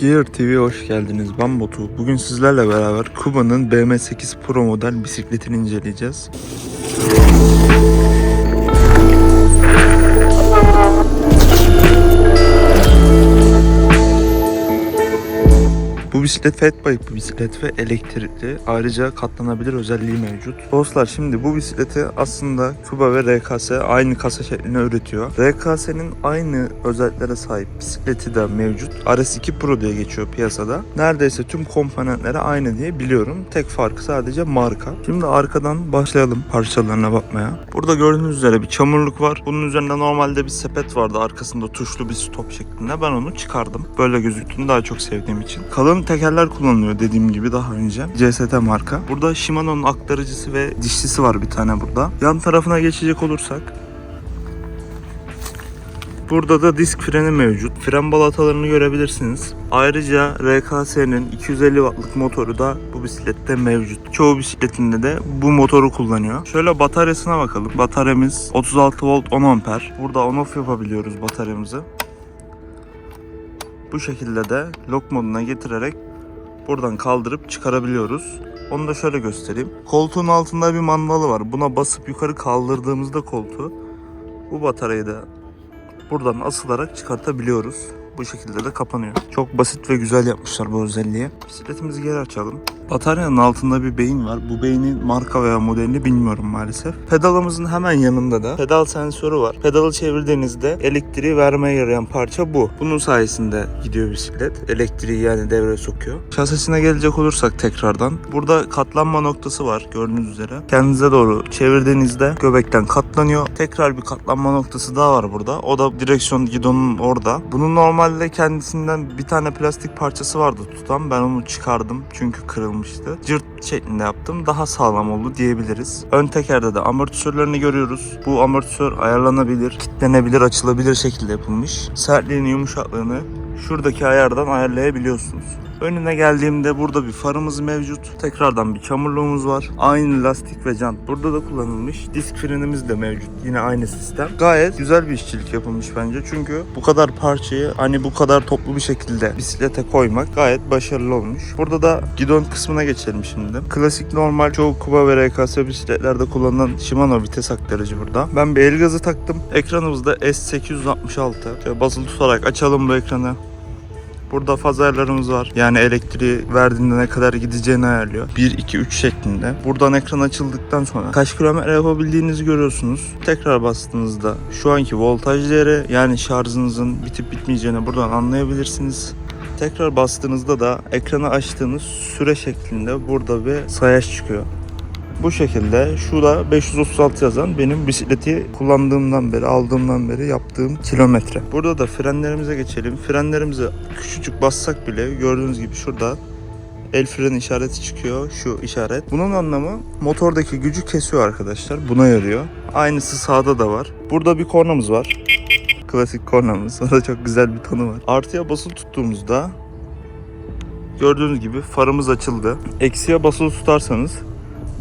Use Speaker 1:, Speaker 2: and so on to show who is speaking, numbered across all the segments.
Speaker 1: Gear TV'ye hoş geldiniz. Ben Batu. Bugün sizlerle beraber Kuba'nın BM8 Pro model bisikletini inceleyeceğiz. Bu bisiklet fatbike bir bisiklet ve elektrikli. Ayrıca katlanabilir özelliği mevcut. Dostlar şimdi bu bisikleti aslında Kuba ve RKS aynı kasa şeklinde üretiyor. RKS'nin aynı özelliklere sahip bisikleti de mevcut. RS2 Pro diye geçiyor piyasada. Neredeyse tüm komponentleri aynı diye biliyorum. Tek farkı sadece marka. Şimdi arkadan başlayalım parçalarına bakmaya. Burada gördüğünüz üzere bir çamurluk var. Bunun üzerinde normalde bir sepet vardı arkasında tuşlu bir stop şeklinde. Ben onu çıkardım. Böyle gözüktüğünü daha çok sevdiğim için. Kalın tekerler kullanılıyor dediğim gibi daha önce. CST marka. Burada Shimano'nun aktarıcısı ve dişlisi var bir tane burada. Yan tarafına geçecek olursak Burada da disk freni mevcut. Fren balatalarını görebilirsiniz. Ayrıca RKS'nin 250 wattlık motoru da bu bisiklette mevcut. Çoğu bisikletinde de bu motoru kullanıyor. Şöyle bataryasına bakalım. Bataryamız 36 volt 10 amper. Burada on off yapabiliyoruz bataryamızı. Bu şekilde de lock moduna getirerek buradan kaldırıp çıkarabiliyoruz. Onu da şöyle göstereyim. Koltuğun altında bir mandalı var. Buna basıp yukarı kaldırdığımızda koltuğu bu bataryayı da buradan asılarak çıkartabiliyoruz. Bu şekilde de kapanıyor. Çok basit ve güzel yapmışlar bu özelliği. Bisikletimizi geri açalım. Bataryanın altında bir beyin var. Bu beynin marka veya modelini bilmiyorum maalesef. Pedalımızın hemen yanında da pedal sensörü var. Pedalı çevirdiğinizde elektriği vermeye yarayan parça bu. Bunun sayesinde gidiyor bisiklet. Elektriği yani devreye sokuyor. Şasisine gelecek olursak tekrardan. Burada katlanma noktası var gördüğünüz üzere. Kendinize doğru çevirdiğinizde göbekten katlanıyor. Tekrar bir katlanma noktası daha var burada. O da direksiyon gidonun orada. Bunun normalde kendisinden bir tane plastik parçası vardı tutan. Ben onu çıkardım çünkü kırılmıştı. Cırt şeklinde yaptım. Daha sağlam oldu diyebiliriz. Ön tekerde de amortisörlerini görüyoruz. Bu amortisör ayarlanabilir, kilitlenebilir, açılabilir şekilde yapılmış. Sertliğini, yumuşaklığını şuradaki ayardan ayarlayabiliyorsunuz. Önüne geldiğimde burada bir farımız mevcut. Tekrardan bir çamurluğumuz var. Aynı lastik ve jant burada da kullanılmış. Disk frenimiz de mevcut. Yine aynı sistem. Gayet güzel bir işçilik yapılmış bence. Çünkü bu kadar parçayı hani bu kadar toplu bir şekilde bisiklete koymak gayet başarılı olmuş. Burada da gidon kısmına geçelim şimdi. Klasik normal çoğu Kuba ve RKS bisikletlerde kullanılan Shimano vites aktarıcı burada. Ben bir el gazı taktım. Ekranımızda S866. Şöyle basılı tutarak açalım bu ekranı. Burada faz ayarlarımız var. Yani elektriği verdiğinde ne kadar gideceğini ayarlıyor. 1, 2, 3 şeklinde. Buradan ekran açıldıktan sonra kaç kilometre yapabildiğinizi görüyorsunuz. Tekrar bastığınızda şu anki voltaj değeri yani şarjınızın bitip bitmeyeceğini buradan anlayabilirsiniz. Tekrar bastığınızda da ekranı açtığınız süre şeklinde burada bir sayaç çıkıyor. Bu şekilde şu da 536 yazan benim bisikleti kullandığımdan beri aldığımdan beri yaptığım kilometre. Burada da frenlerimize geçelim. Frenlerimizi küçücük bassak bile gördüğünüz gibi şurada el freni işareti çıkıyor. Şu işaret. Bunun anlamı motordaki gücü kesiyor arkadaşlar. Buna yarıyor. Aynısı sağda da var. Burada bir kornamız var. Klasik kornamız. O da çok güzel bir tonu var. Artıya basılı tuttuğumuzda gördüğünüz gibi farımız açıldı. Eksiye basılı tutarsanız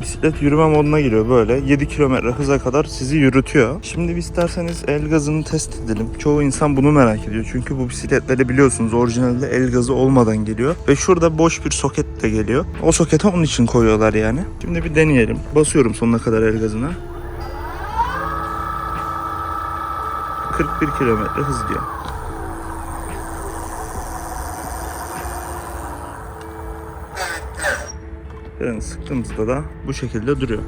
Speaker 1: bisiklet yürüme moduna giriyor böyle. 7 kilometre hıza kadar sizi yürütüyor. Şimdi isterseniz el gazını test edelim. Çoğu insan bunu merak ediyor. Çünkü bu bisikletleri biliyorsunuz orijinalde el gazı olmadan geliyor. Ve şurada boş bir soket de geliyor. O sokete onun için koyuyorlar yani. Şimdi bir deneyelim. Basıyorum sonuna kadar el gazına. 41 kilometre hız diyor. Freni sıktığımızda da bu şekilde duruyor.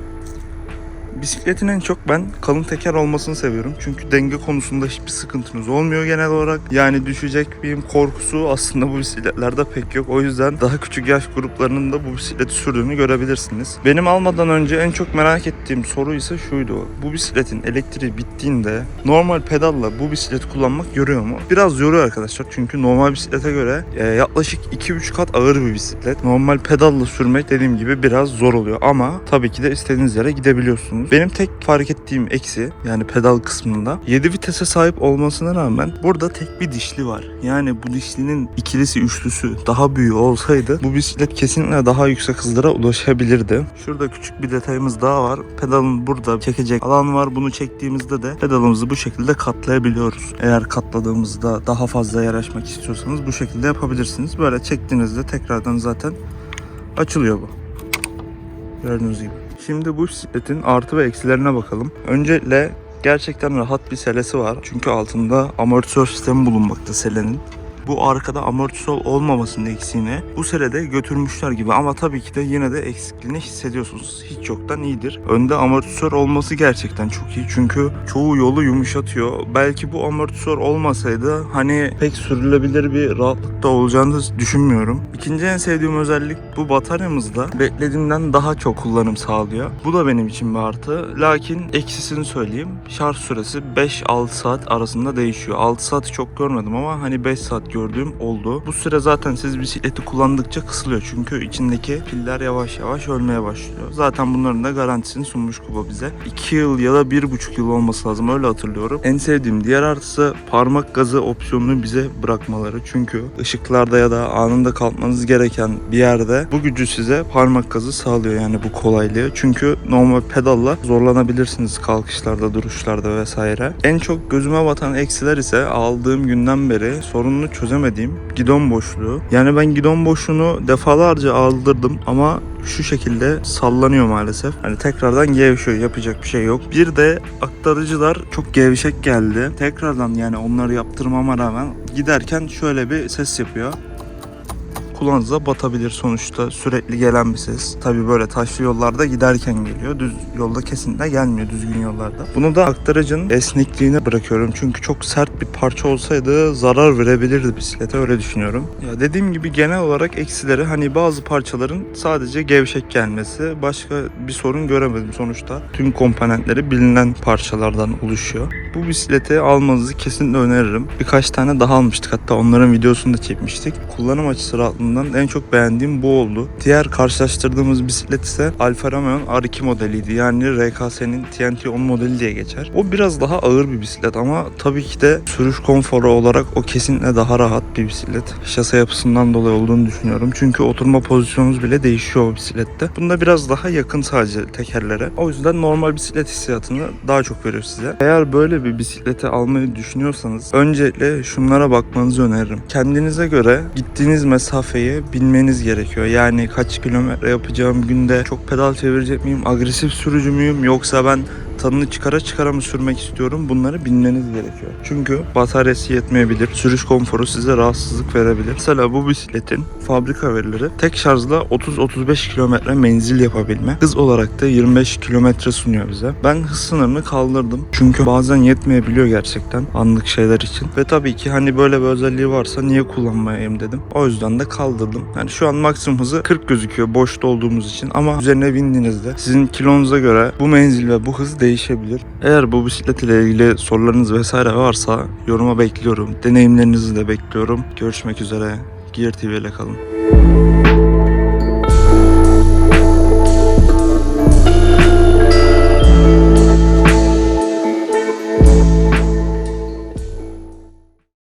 Speaker 1: Bisikletin en çok ben kalın teker olmasını seviyorum. Çünkü denge konusunda hiçbir sıkıntınız olmuyor genel olarak. Yani düşecek miyim korkusu aslında bu bisikletlerde pek yok. O yüzden daha küçük yaş gruplarının da bu bisikleti sürdüğünü görebilirsiniz. Benim almadan önce en çok merak ettiğim soru ise şuydu. Bu bisikletin elektriği bittiğinde normal pedalla bu bisikleti kullanmak yoruyor mu? Biraz yoruyor arkadaşlar. Çünkü normal bisiklete göre e, yaklaşık 2-3 kat ağır bir bisiklet. Normal pedalla sürmek dediğim gibi biraz zor oluyor. Ama tabii ki de istediğiniz yere gidebiliyorsunuz. Benim tek fark ettiğim eksi yani pedal kısmında 7 vitese sahip olmasına rağmen burada tek bir dişli var. Yani bu dişlinin ikilisi üçlüsü daha büyüğü olsaydı bu bisiklet kesinlikle daha yüksek hızlara ulaşabilirdi. Şurada küçük bir detayımız daha var. Pedalın burada çekecek alan var. Bunu çektiğimizde de pedalımızı bu şekilde katlayabiliyoruz. Eğer katladığımızda daha fazla yer açmak istiyorsanız bu şekilde yapabilirsiniz. Böyle çektiğinizde tekrardan zaten açılıyor bu. Gördüğünüz gibi. Şimdi bu bisikletin artı ve eksilerine bakalım. Öncelikle gerçekten rahat bir selesi var. Çünkü altında amortisör sistemi bulunmakta selenin. Bu arkada amortisör olmamasının eksiğini bu selede götürmüşler gibi ama tabii ki de yine de eksikliğini hissediyorsunuz. Hiç yoktan iyidir. Önde amortisör olması gerçekten çok iyi çünkü çoğu yolu yumuşatıyor. Belki bu amortisör olmasaydı hani pek sürülebilir bir rahatlıkta olacağını düşünmüyorum. İkinci en sevdiğim özellik bu bataryamızda beklediğimden daha çok kullanım sağlıyor. Bu da benim için bir artı. Lakin eksisini söyleyeyim. Şarj süresi 5-6 saat arasında değişiyor. 6 saati çok görmedim ama hani 5 saat gördüğüm oldu. Bu süre zaten siz bisikleti kullandıkça kısılıyor. Çünkü içindeki piller yavaş yavaş ölmeye başlıyor. Zaten bunların da garantisini sunmuş Kuba bize. 2 yıl ya da 1,5 yıl olması lazım öyle hatırlıyorum. En sevdiğim diğer artısı parmak gazı opsiyonunu bize bırakmaları. Çünkü ışıklarda ya da anında kalkmanız gereken bir yerde bu gücü size parmak gazı sağlıyor yani bu kolaylığı. Çünkü normal pedalla zorlanabilirsiniz kalkışlarda, duruşlarda vesaire. En çok gözüme batan eksiler ise aldığım günden beri sorununu çözemediğim gidon boşluğu. Yani ben gidon boşluğunu defalarca aldırdım ama şu şekilde sallanıyor maalesef. Hani tekrardan gevşiyor yapacak bir şey yok. Bir de aktarıcılar çok gevşek geldi. Tekrardan yani onları yaptırmama rağmen giderken şöyle bir ses yapıyor kulağınıza batabilir sonuçta sürekli gelen bir ses. Tabi böyle taşlı yollarda giderken geliyor. Düz yolda kesinlikle gelmiyor düzgün yollarda. Bunu da aktarıcının esnekliğine bırakıyorum. Çünkü çok sert bir parça olsaydı zarar verebilirdi bisiklete öyle düşünüyorum. Ya dediğim gibi genel olarak eksileri hani bazı parçaların sadece gevşek gelmesi. Başka bir sorun göremedim sonuçta. Tüm komponentleri bilinen parçalardan oluşuyor. Bu bisikleti almanızı kesinlikle öneririm. Birkaç tane daha almıştık hatta onların videosunu da çekmiştik. Kullanım açısı rahatlığından en çok beğendiğim bu oldu. Diğer karşılaştırdığımız bisiklet ise Alfa Romeo'nun R2 modeliydi. Yani RKS'nin TNT 10 modeli diye geçer. O biraz daha ağır bir bisiklet ama tabii ki de sürüş konforu olarak o kesinlikle daha rahat bir bisiklet. Şase yapısından dolayı olduğunu düşünüyorum. Çünkü oturma pozisyonunuz bile değişiyor o bisiklette. Bunda biraz daha yakın sadece tekerlere. O yüzden normal bisiklet hissiyatını daha çok veriyor size. Eğer böyle bir bisikleti almayı düşünüyorsanız öncelikle şunlara bakmanızı öneririm. Kendinize göre gittiğiniz mesafeyi bilmeniz gerekiyor. Yani kaç kilometre yapacağım günde çok pedal çevirecek miyim, agresif sürücü müyüm yoksa ben tadını çıkara çıkara mı sürmek istiyorum bunları bilmeniz gerekiyor. Çünkü bataryası yetmeyebilir. Sürüş konforu size rahatsızlık verebilir. Mesela bu bisikletin fabrika verileri tek şarjla 30-35 kilometre menzil yapabilme. Hız olarak da 25 kilometre sunuyor bize. Ben hız sınırını kaldırdım. Çünkü bazen yetmeyebiliyor gerçekten anlık şeyler için. Ve tabii ki hani böyle bir özelliği varsa niye kullanmayayım dedim. O yüzden de kaldırdım. Yani şu an maksimum hızı 40 gözüküyor boşta olduğumuz için ama üzerine bindiğinizde sizin kilonuza göre bu menzil ve bu hız değişebilir. Eğer bu bisiklet ile ilgili sorularınız vesaire varsa yoruma bekliyorum. Deneyimlerinizi de bekliyorum. Görüşmek üzere. Gear TV ile kalın.